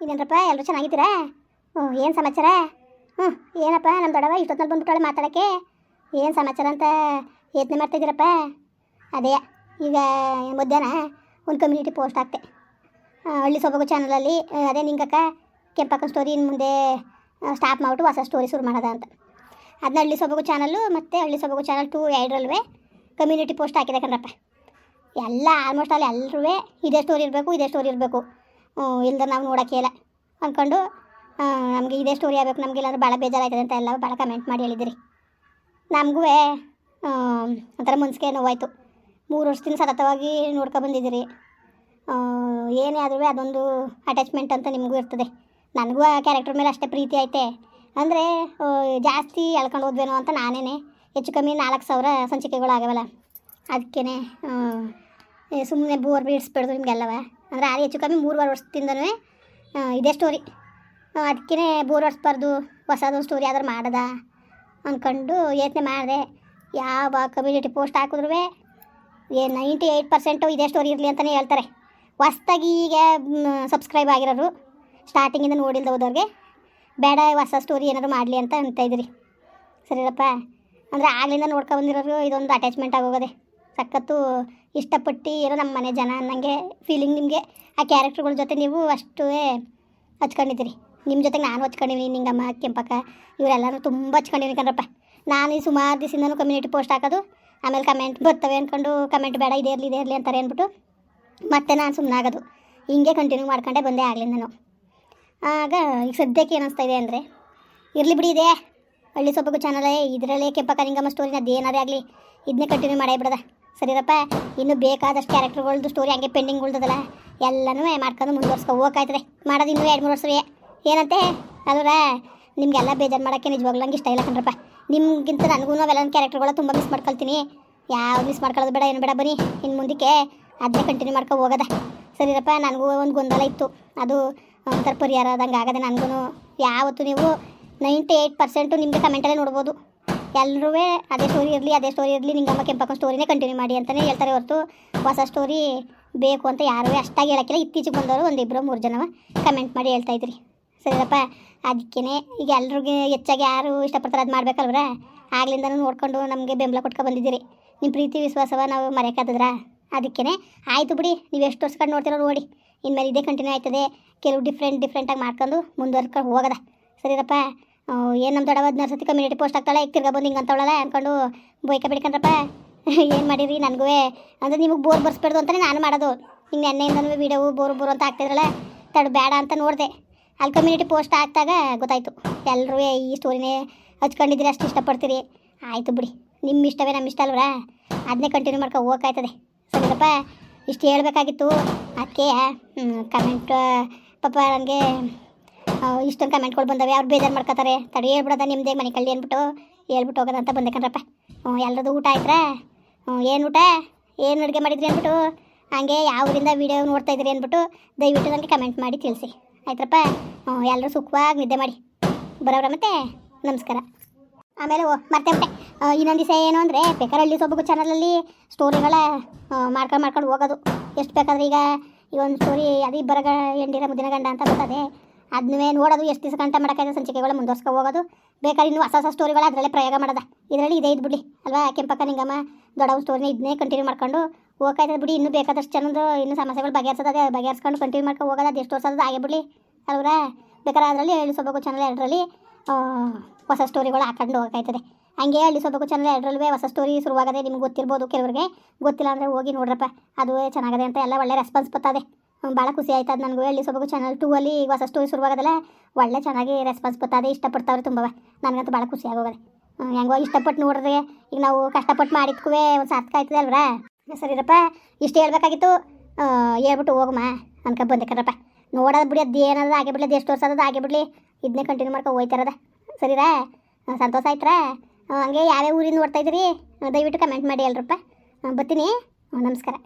ಇನ್ನೇನಪ್ಪ ಎಲ್ಲರೂ ಚೆನ್ನಾಗಿದ್ದೀರಾ? ಹ್ಞೂ, ಏನು ಸಮಾಚಾರ? ಹ್ಞೂ, ಏನಪ್ಪ ನಮ್ಮ ದೊಡವ ಇಷ್ಟೊತ್ತಲ್ಲಿ ಬಂದ್ಬಿಟ್ಟಾಳೆ ಮಾತಾಡೋಕ್ಕೆ? ಏನು ಸಮಾಚಾರ ಅಂತ ಯತ್ನೆ ಮಾಡ್ತಿದ್ದೀರಪ್ಪ ಅದೇ, ಈಗ ಮಧ್ಯಾಹ್ನ ಒಂದು ಕಮ್ಯುನಿಟಿ ಪೋಸ್ಟ್ ಹಾಕ್ತೆ. ಹಳ್ಳಿ ಸೊಬಗು ಚಾನಲಲ್ಲಿ ಅದೇ ನಿಂಗಕ್ಕ ಕೆಂಪಕ್ಕ ಸ್ಟೋರಿ ಇನ್ನು ಮುಂದೆ ಸ್ಟಾಪ್ ಮಾಡಿಬಿಟ್ಟು ಹೊಸ ಸ್ಟೋರಿ ಶುರು ಮಾಡೋದ ಅಂತ. ಅದನ್ನ ಹಳ್ಳಿ ಸೊಬಗು ಚಾನಲ್ಲು ಮತ್ತು ಹಳ್ಳಿ ಸೊಬಗು ಚಾನಲ್ ಟು ಎರಡರಲ್ವೇ ಕಮ್ಯುನಿಟಿ ಪೋಸ್ಟ್ ಹಾಕಿದೆ ಕಣ್ರಪ್ಪ. ಎಲ್ಲ ಆಲ್ಮೋಸ್ಟ್ ಅಲ್ಲಿ ಎಲ್ಲರೂ ಇದೇ ಸ್ಟೋರಿ ಇರಬೇಕು, ಇದೇ ಸ್ಟೋರಿ ಇರಬೇಕು. ಇಲ್ದ ನಾವು ನೋಡೋಕ್ಕೆ ಇಲ್ಲ. ಅಂದ್ಕೊಂಡು ನಮಗೆ ಇದೇ ಸ್ಟೋರಿ ಆಗಬೇಕು, ನಮ್ಗೆ ಇಲ್ಲಾಂದ್ರೆ ಭಾಳ ಬೇಜಾರಾಯ್ತದೆ ಅಂತ ಎಲ್ಲ ಭಾಳ ಕಮೆಂಟ್ ಮಾಡಿ ಹೇಳಿದಿರಿ. ನಮಗೂ ಒಂಥರ ಮನ್ಸಿಗೆ ನೋವಾಯಿತು. ಮೂರು ವರ್ಷದಿಂದ ಸತತವಾಗಿ ನೋಡ್ಕೊ ಬಂದಿದ್ದೀರಿ. ಏನೇ ಆದ್ರೂ ಅದೊಂದು ಅಟ್ಯಾಚ್ಮೆಂಟ್ ಅಂತ ನಿಮಗೂ ಇರ್ತದೆ. ನನಗೂ ಆ ಕ್ಯಾರೆಕ್ಟರ್ ಮೇಲೆ ಅಷ್ಟೇ ಪ್ರೀತಿ ಐತೆ. ಅಂದರೆ ಜಾಸ್ತಿ ಎಳ್ಕೊಂಡು ಹೋದ್ವೇನೋ ಅಂತ ನಾನೇನೇ. ಹೆಚ್ಚು ಕಮ್ಮಿ ನಾಲ್ಕು ಸಾವಿರ ಸಂಚಿಕೆಗಳು ಆಗವಲ್ಲ ಅದಕ್ಕೇ ಸುಮ್ಮನೆ ಬೋರ್ ಬಿಡಿಸ್ಬಿಡ್ದು ನಿಮಗೆಲ್ಲವ. ಅಂದರೆ ಅದು ಹೆಚ್ಚು ಕಮ್ಮಿ ಮೂರುವರೆ ವರ್ಷದಿಂದನೂ ಇದೇ ಸ್ಟೋರಿ ಅದಕ್ಕೇ ಬೋರ್ ಹೊಡ್ಸ್ಬಾರ್ದು ಹೊಸದೊಂದು ಸ್ಟೋರಿ ಆದರೂ ಮಾಡದ ಅಂದ್ಕೊಂಡು ಯೋಚನೆ ಮಾಡಿದೆ. ಯಾವ ಕಮ್ಯುನಿಟಿ ಪೋಸ್ಟ್ ಹಾಕಿದ್ರು ಏ ನೈಂಟಿ ಏಯ್ಟ್ ಪರ್ಸೆಂಟು ಇದೇ ಸ್ಟೋರಿ ಇರಲಿ ಅಂತಲೇ ಹೇಳ್ತಾರೆ. ಹೊಸ್ದಾಗಿ ಈಗ ಸಬ್ಸ್ಕ್ರೈಬ್ ಆಗಿರೋರು ಸ್ಟಾರ್ಟಿಂಗಿಂದ ನೋಡಿಲ್ದ ಹೋದವ್ರಿಗೆ ಬೇಡ ಹೊಸ ಸ್ಟೋರಿ ಏನಾದರೂ ಮಾಡಲಿ ಅಂತ ಅಂತ ಇದ್ರಿ ಸರಿರಪ್ಪ? ಅಂದರೆ ಆಗಲಿಂದ ನೋಡ್ಕೊ ಬಂದಿರೋರು ಇದೊಂದು ಅಟ್ಯಾಚ್ಮೆಂಟ್ ಆಗೋಗದೆ. ಸಖತ್ತು ಇಷ್ಟಪಟ್ಟು ಇರೋ ನಮ್ಮ ಮನೆ ಜನ ಅನ್ನಂಗೆ ಫೀಲಿಂಗ್ ನಿಮಗೆ ಆ ಕ್ಯಾರೆಕ್ಟರ್ಗಳ ಜೊತೆ ನೀವು ಅಷ್ಟು ಹಚ್ಕೊಂಡಿದ್ದೀರಿ. ನಿಮ್ಮ ಜೊತೆಗೆ ನಾನು ಹಚ್ಕೊಂಡಿದ್ದೀನಿ ನಿಂಗಮ್ಮ ಕೆಂಪಕ್ಕ ಇವರೆಲ್ಲರೂ ತುಂಬ ಹಚ್ಕೊಂಡಿದ್ದೀನಿ ಕಣ್ರಪ್ಪ. ನಾನು ಈ ಸುಮಾರು ದಿವಸದಿಂದನೂ ಕಮ್ಯುನಿಟಿ ಪೋಸ್ಟ್ ಹಾಕೋದು, ಆಮೇಲೆ ಕಮೆಂಟ್ ಬರ್ತವೆ ಅಂದ್ಕೊಂಡು ಕಮೆಂಟ್ ಬೇಡ, ಇದೇ ಇರಲಿ ಇದೇ ಇರಲಿ ಅಂತಾರೆ ಅಂದ್ಬಿಟ್ಟು ಮತ್ತೆ ನಾನು ಸುಮ್ಮನೆ ಆಗೋದು ಹಿಂಗೆ ಕಂಟಿನ್ಯೂ ಮಾಡ್ಕೊಂಡೆ ಬಂದೆ ನಾನು. ಆಗ ಈಗ ಸದ್ಯಕ್ಕೆ ಏನಿಸ್ತಾ ಇದೆ ಅಂದರೆ, ಇರಲಿ ಬಿಡಿ ಇದೆ, ಹಳ್ಳಿ ಸೊಪ್ಪು ಚಾನಲೇ ಇದರಲ್ಲೇ ಕೆಂಪಕ್ಕ, ನಿಂಗಮ್ಮ ಸ್ಟೋರಿನ ಅದೇನಾರೇ ಆಗಲಿ ಇದನ್ನೇ ಕಂಟಿನ್ಯೂ ಮಾಡೇ ಬಿಡದ. ಸರಿರಪ್ಪ, ಇನ್ನು ಬೇಕಾದಷ್ಟು ಕ್ಯಾರೆಕ್ಟರ್ಗಳ್ದು ಸ್ಟೋರಿ ಹಂಗೆ ಪೆಂಡಿಂಗ್ ಉಳ್ದದಲ್ಲ, ಎಲ್ಲನೂ ಮಾಡ್ಕೊಂಡು ಮುಂದುವರ್ಸ್ಕೊ, ಹೋಗ್ಕಾಯ್ತದೆ. ಮಾಡೋದು ಇನ್ನೂ ಎರಡು, ಮೂರು ವರ್ಷವೇ. ಏನಂತೆ? ಅದರ, ನಿಮಗೆಲ್ಲ ಬೇಜಾರು ಮಾಡೋಕ್ಕೆ ನಿಜವಾಗ್ಲೂ ನಂಗೆ ಇಷ್ಟ ಇಲ್ಲ ಕಣ್ರಪ್ಪ. ನಿಮಗಿಂತ ನನಗೂ ಅವೆಲ್ಲ ಕ್ಯಾರೆಕ್ಟರ್ಗಳ ತುಂಬ ಮಿಸ್ ಮಾಡ್ಕೊಳ್ತೀನಿ. ಯಾವ ಮಿಸ್ ಮಾಡ್ಕೊಳ್ಳೋದು ಬೇಡ, ಏನು ಬೇಡ, ಬನ್ನಿ. ಇನ್ನು ಮುಂದಕ್ಕೆ ಅದನ್ನೇ ಕಂಟಿನ್ಯೂ ಮಾಡ್ಕೊ ಹೋಗೋದ. ಸರಿರಪ್ಪ, ನನಗೂ ಒಂದು ಗೊಂದಲ ಇತ್ತು. ಅದು ಒಂಥರ ಪರಿಹಾರ ಆದಂಗೆ ಆಗದೆ, ನನಗೂ ಯಾವತ್ತು ನೀವು ನೈಂಟಿ ಏಯ್ಟ್ ಪರ್ಸೆಂಟು ನಿಮಗೆ ಕಮೆಂಟಲ್ಲೇ ನೋಡ್ಬೋದು. ಎಲ್ಲರೂ ಅದೇ ಸ್ಟೋರಿ ಇರಲಿ, ಅದೇ ಸ್ಟೋರಿ ಇರಲಿ, ನಿಂಗಮ್ಮ ಕೆಂಪಕ್ಕ ಸ್ಟೋರಿನೇ ಕಂಟಿನ್ಯೂ ಮಾಡಿ ಅಂತಲೇ ಹೇಳ್ತಾರೆ ಹೊರತು ಹೊಸ ಸ್ಟೋರಿ ಬೇಕು ಅಂತ ಯಾರೂ ಅಷ್ಟಾಗಿ ಹೇಳೋಕ್ಕಿಲ್ಲ. ಇತ್ತೀಚೆಗೆ ಬಂದವರು ಒಂದಿಬ್ಬರು ಮೂರು ಜನವ ಕಮೆಂಟ್ ಮಾಡಿ ಹೇಳ್ತಾ ಇದ್ರಿ. ಸರಿಯಪ್ಪ ಅದಕ್ಕೇ ಈಗ ಎಲ್ರಿಗೆ ಹೆಚ್ಚಾಗಿ ಯಾರು ಇಷ್ಟಪಡ್ತಾರೆ ಅದು ಮಾಡ್ಬೇಕಲ್ವ್ರ? ಆಗ್ಲಿಂದನೂ ನೋಡ್ಕೊಂಡು ನಮಗೆ ಬೆಂಬಲ ಕೊಟ್ಕೊ ಬಂದಿದ್ದೀರಿ. ನಿಮ್ಮ ಪ್ರೀತಿ, ವಿಶ್ವಾಸವ ನಾವು ಮರೆಯೋಕ್ಕಾಗದ್ರ ಅದಕ್ಕೇ ಆಯಿತು ಬಿಡಿ, ನೀವು ಎಷ್ಟು ವರ್ಷ ಕಂಡು ನೋಡ್ತಿರೋ ನೋಡಿ. ಇನ್ಮೇಲೆ ಇದೇ ಕಂಟಿನ್ಯೂ ಆಯ್ತದೆ. ಕೆಲವು ಡಿಫ್ರೆಂಟ್ ಡಿಫ್ರೆಂಟಾಗಿ ಮಾಡ್ಕೊಂಡು ಮುಂದುವರ್ಕೊಂಡು ಹೋಗೋದ. ಸರಿರಪ್ಪ ಏನು ನಮ್ಮ ದೊಡ್ಡವ ಹದಿನಾರು ಸತಿ ಕಮ್ಯುನಿಟಿ ಪೋಸ್ಟ್ ಆಗ್ತಾಳೆ ಈಗ ತಿರ್ಗಾ ಬಂದು ಹಿಂಗೆ ಅಂತವಳಲ್ಲ ಅಂದ್ಕೊಂಡು ಬೈಕ ಬಿಡ್ಕೊಂಡ್ರಪ್ಪ. ಏನು ಮಾಡಿರಿ ನನಗೂ ಅಂದ್ರೆ ನಿಮಗೆ ಬೋರ್ ಬರ್ಸ್ಬಾರ್ದು ಅಂತಲೇ ನಾನು ಮಾಡೋದು. ಹಿಂಗೆ ನೆನ್ನೆಯಿಂದನೂ ವೀಡಿಯೋ ಬೋರು ಬೋರು ಅಂತ ಆಗ್ತಿದ್ರಲ್ಲ ತಡ ಬೇಡ ಅಂತ ನೋಡಿದೆ. ಅಲ್ಲಿ ಕಮ್ಯುನಿಟಿ ಪೋಸ್ಟ್ ಹಾಕ್ದಾಗ ಗೊತ್ತಾಯ್ತು ಎಲ್ಲರೂ ಈ ಸ್ಟೋರಿನೇ ಹಚ್ಕೊಂಡಿದ್ದೀರಿ, ಅಷ್ಟು ಇಷ್ಟಪಡ್ತೀರಿ. ಆಯಿತು ಬಿಡಿ ನಿಮ್ಮ ಇಷ್ಟವೇ ನಮ್ಮ ಇಷ್ಟ ಅಲ್ವ? ಅದನ್ನೇ ಕಂಟಿನ್ಯೂ ಮಾಡ್ಕೊ ಹೋಗ್ಕಾಯ್ತದೆ ಸರಿಪ್ಪ ಇಷ್ಟು ಹೇಳ್ಬೇಕಾಗಿತ್ತು. ಅದಕ್ಕೆ ಕಮೆಂಟ್ ಪಾಪ ನನಗೆ ಇಷ್ಟೊಂದು ಕಮೆಂಟ್ಗಳು ಬಂದವೆ. ಅವ್ರು ಬೇಜಾರು ಮಾಡ್ಕೋತಾರೆ. ತಡಿ ಹೇಳ್ಬಿಡೋದ ನಿಮ್ಮದೇ ಮನೆ ಕಳ್ಳಿ ಅಂದ್ಬಿಟ್ಟು. ಹೇಳ್ಬಿಟ್ಟು ಹೋಗೋದ ಅಂತ ಬಂದೆ ಕಣ್ರಪ್ಪ. ಹ್ಞೂ ಎಲ್ಲರದು ಊಟ ಆಯ್ತ್ರಾ? ಹ್ಞೂ ಏನು ಊಟ? ಏನು ಅಡುಗೆ ಮಾಡಿದ್ರಿ ಅಂದ್ಬಿಟ್ಟು? ಹಂಗೆ ಯಾವ ಊರಿಂದ ವೀಡಿಯೋ ನೋಡ್ತಾ ಇದ್ರಿ ಅಂದ್ಬಿಟ್ಟು ದಯವಿಟ್ಟು ನನಗೆ ಕಮೆಂಟ್ ಮಾಡಿ ತಿಳಿಸಿ. ಆಯ್ತ್ರಪ್ಪ? ಹ್ಞೂ ಎಲ್ಲರೂ ಸುಖವಾಗಿ ನಿದ್ದೆ ಮಾಡಿ. ಬರೋರ ಮತ್ತೆ? ನಮಸ್ಕಾರ. ಆಮೇಲೆ ಓ ಮತ್ತೆ ಇನ್ನೊಂದು ದಿವಸ ಏನು ಅಂದರೆ ಬೇಕಾದ್ರೆ ಅಲ್ಲಿ ಸೊಬಗು ಚಾನಲಲ್ಲಿ ಸ್ಟೋರಿಗಳ ಮಾಡ್ಕೊಂಡು ಮಾಡ್ಕೊಂಡು ಹೋಗೋದು. ಎಷ್ಟು ಬೇಕಾದ್ರೆ ಈಗ ಈ ಒಂದು ಸ್ಟೋರಿ ಅದು ಇಬ್ಬರ ಗ ಹೆಂಡಿರ ಮುದ್ದಿನ ಗಂಡ ಅಂತ ಬರ್ತದೆ. ಅದನ್ನೇ ನೋಡೋದು ಎಷ್ಟು ದಿವಸ ಗಂಟೆ ಮಾಡೋಕ್ಕೆ ಸಂಚಿಕೆಗಳು ಮುಂದುವರ್ಸ್ಕೊ ಹೋಗೋದು? ಬೇಕಾದ್ರೆ ಇನ್ನೂ ಹೊಸ ಹೊಸ ಸ್ಟೋರಿಗಳು ಅದರಲ್ಲೇ ಪ್ರಯೋಗ ಮಾಡೋದ. ಇದರಲ್ಲಿ ಇದೇ ಇದ್ಬಿಡಿ, ಅಲ್ವಾ? ಕೆಂಪಕ್ಕ, ನಿಂಗಮ್ಮ ದೊಡ್ಡ ಸ್ಟೋರಿನ ಇದನ್ನೇ ಕಂಟಿನ್ಯೂ ಮಾಡ್ಕೊಂಡು ಹೋಗ್ತಾಯ್ತದೆ ಬಿಡಿ. ಇನ್ನೂ ಬೇಕಾದಷ್ಟು ಜನದ್ದು ಇನ್ನೂ ಸಮಸ್ಯೆಗಳು ಬಗೆಹರಿಸೋದು ಬಗೆಹರಿಸ್ಕೊಂಡು ಕಂಟಿನ್ಯೂ ಮಾಡ್ಕೊಂಡು ಹೋಗೋದು. ಅದು ಎಷ್ಟು ವರ್ಷದ ಹಾಗೆ ಬಿಡಲಿ ಅಲ್ವರ? ಬೇಕಾದ್ರೆ ಅದರಲ್ಲಿ ಹಳ್ಳಿ ಸೊಬಗು ಚಾನಲ್ ಎರಡರಲ್ಲಿ ಹೊಸ ಸ್ಟೋರಿಗಳು ಹಾಕೊಂಡು ಹೋಗ್ತಾಯ್ತದೆ ಹಂಗೆ ಹಳ್ಳಿ ಸೊಬಗು ಚಾನಲ್ ಎರಡರಲ್ಲೇ ಹೊಸ ಸ್ಟೋರಿ ಶುರುವಾಗದೆ ನಿಮ್ಗೆ ಗೊತ್ತಿರ್ಬೋದು ಕೆಲವರಿಗೆ. ಗೊತ್ತಿಲ್ಲ ಅಂದರೆ ಹೋಗಿ ನೋಡ್ರಪ್ಪ. ಅದು ಚೆನ್ನಾಗದೆ ಅಂತ ಎಲ್ಲ ಒಳ್ಳೆ ರೆಸ್ಪಾನ್ಸ್ ಬರ್ತದೆ. ಭಾಳ ಖುಷಿ ಆಯ್ತು ಅದು ನನಗೂ. ಹೇಳಿ ಸೊಬಗು ಚಾನಲ್ ಟೂ ಅಲ್ಲಿ ಈಗ ಹೊಸ ಸ್ಟೋರಿ ಶುರುವಾಗದಲ್ಲ ಒಳ್ಳೆ ಚೆನ್ನಾಗಿ ರೆಸ್ಪಾನ್ಸ್ ಬರ್ತದೆ, ಇಷ್ಟಪಡ್ತಾವ್ರೆ ತುಂಬವ. ನನಗಂತೂ ಭಾಳ ಖುಷಿ ಆಗೋಗದೆ. ಹೆಂಗೋ ಇಷ್ಟಪಟ್ಟು ನೋಡಿದ್ರೆ ಈಗ ನಾವು ಕಷ್ಟಪಟ್ಟು ಮಾಡಿದ್ಕೂ ಒಂದು ಸಾರ್ಥಕ ಆಯ್ತದೆ ಅಲ್ವಾ ಸರಿರಪ್ಪ ಇಷ್ಟು ಹೇಳ್ಬೇಕಾಗಿತ್ತು. ಹೇಳ್ಬಿಟ್ಟು ಹೋಗಮ್ಮ ಅನ್ಕೊ ಬಂದೆ ಕರಪ್ಪ ನೋಡೋದು ಬಿಡಿ, ಅದು ಏನದ ಬಿಡ್ಲಿ, ಅದು ಎಷ್ಟು ವರ್ಷ ಅದ ಬಿಡ್ಲಿ. ಇದನ್ನೇ ಕಂಟಿನ್ಯೂ ಮಾಡ್ಕೊ ಹೋಯ್ತಾರದ. ಸರಿರಾ? ಸಂತೋಷ ಆಯ್ತ್ರಾ? ಹಂಗೆ ಯಾವ್ಯಾವ ಊರಿಂದ ನೋಡ್ತಾ ಇದ್ದೀರಿ? ದಯವಿಟ್ಟು ಕಮೆಂಟ್ ಮಾಡಿ ಅಲ್ರಪ್ಪ ಬರ್ತೀನಿ. ನಮಸ್ಕಾರ.